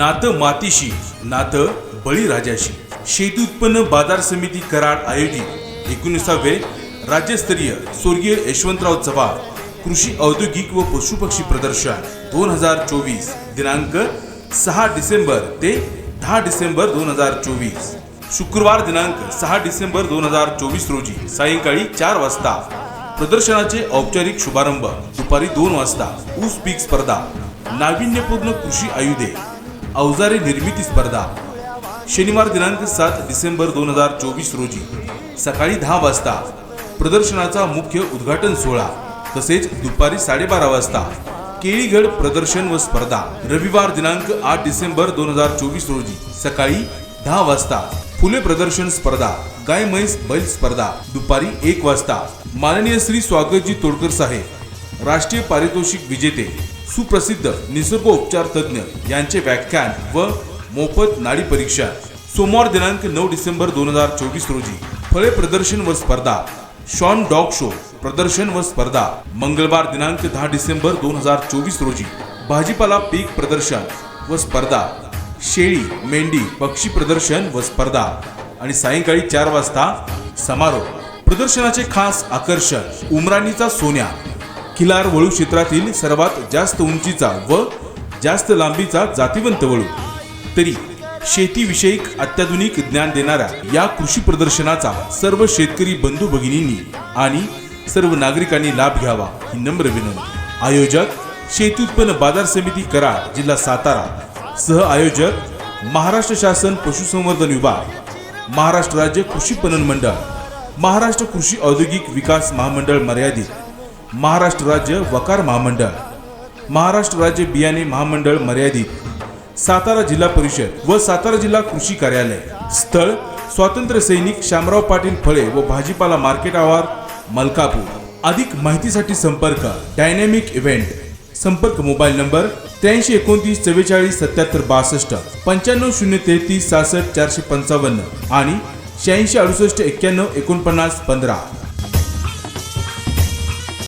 नातं मातीशी नातं बळीराजाशी. शेती उत्पन्न बाजार समिती कराड आयोजित. एकोणीसावे राज्यस्तरीय स्वर्गीय यशवंतराव चव्हाण कृषी औद्योगिक व पशुपक्षी प्रदर्शन दोन हजार चोवीस दिनांक सहा डिसेंबर ते दहा डिसेंबर दोन हजार चोवीस. शुक्रवार दिनांक सहा डिसेंबर दोन हजार चोवीस रोजी सायंकाळी चार वाजता. प्रदर्शनाचे औपचारिक शुभारंभ दुपारी दोन वाजता. ऊस पीक स्पर्धा. नाविन्यपूर्ण कृषी आयुधे. अवजारे निर्मिती स्पर्धा. शनिवार दिनांक सात डिसेंबर दोन हजार चोवीस रोजी. सकाळी दहा वाजता. प्रदर्शनाचा मुख्य उद्घाटन सोहळा. तसेच दुपारी साडेबारा वाजता. केळीगड प्रदर्शन व स्पर्धा. रविवार दिनांक आठ डिसेंबर दोन हजार चोवीस रोजी. सकाळी दहा वाजता. फुले प्रदर्शन स्पर्धा. गाय म्हैस बैल स्पर्धा. दुपारी एक वाजता. माननीय श्री स्वागतजी तोडकर साहेब. राष्ट्रीय पारितोषिक विजेते सुप्रसिद्ध निसर्गोपचार तज्ज्ञ यांचे व्याख्यान व मोफत नाडी परीक्षा. सोमवार दिनांक नऊ डिसेंबर दोन हजार चोवीस रोजी. फळे प्रदर्शन व स्पर्धा. शॉन डॉग शो प्रदर्शन व स्पर्धा. मंगळवार दिनांक दहा डिसेंबर दोन हजार चोवीस रोजी. भाजीपाला पीक प्रदर्शन व स्पर्धा. शेळी मेंढी पक्षी प्रदर्शन व स्पर्धा. आणि सायंकाळी चार वाजता समारोप. प्रदर्शनाचे खास आकर्षण उमराणीचा सोन्या. खिलार वळू क्षेत्रातील सर्वात जास्त उंचीचा व जास्त लांबीचा जातिवंत वळू. तरी शेतीविषयक अत्याधुनिक ज्ञान देणाऱ्या या कृषी प्रदर्शनाचा सर्व शेतकरी बंधू भगिनींनी आणि सर्व नागरिकांनी लाभ घ्यावा ही नम्र विनंती. आयोजक शेती उत्पन्न बाजार समिती कराड जिल्हा सातारा. सह आयोजक महाराष्ट्र शासन पशुसंवर्धन विभाग. महाराष्ट्र राज्य कृषी पणन मंडळ. महाराष्ट्र कृषी औद्योगिक विकास महामंडळ मर्यादित. महाराष्ट्र राज्य वकार महामंडळ. महाराष्ट्र राज्य बियाणे महामंडळ मर्यादित. सातारा जिल्हा परिषद व सातारा जिल्हा कृषी कार्यालय. स्थळ स्वातंत्र्य सैनिक शामराव पाटील फळे व भाजीपाला मार्केट आवार मलकापूर. अधिक माहितीसाठी संपर्क डायनॅमिक इव्हेंट. संपर्क मोबाईल नंबर त्र्याऐंशी एकोणतीस चव्वेचाळीस सत्याहत्तर बासष्ट पंच्याण्णव शून्य तेहतीस सहासष्ट चारशे पंचावन्न आणि शहाऐंशी अडुसष्ट एक्क्याण्णव एकोणपन्नास पंधरा.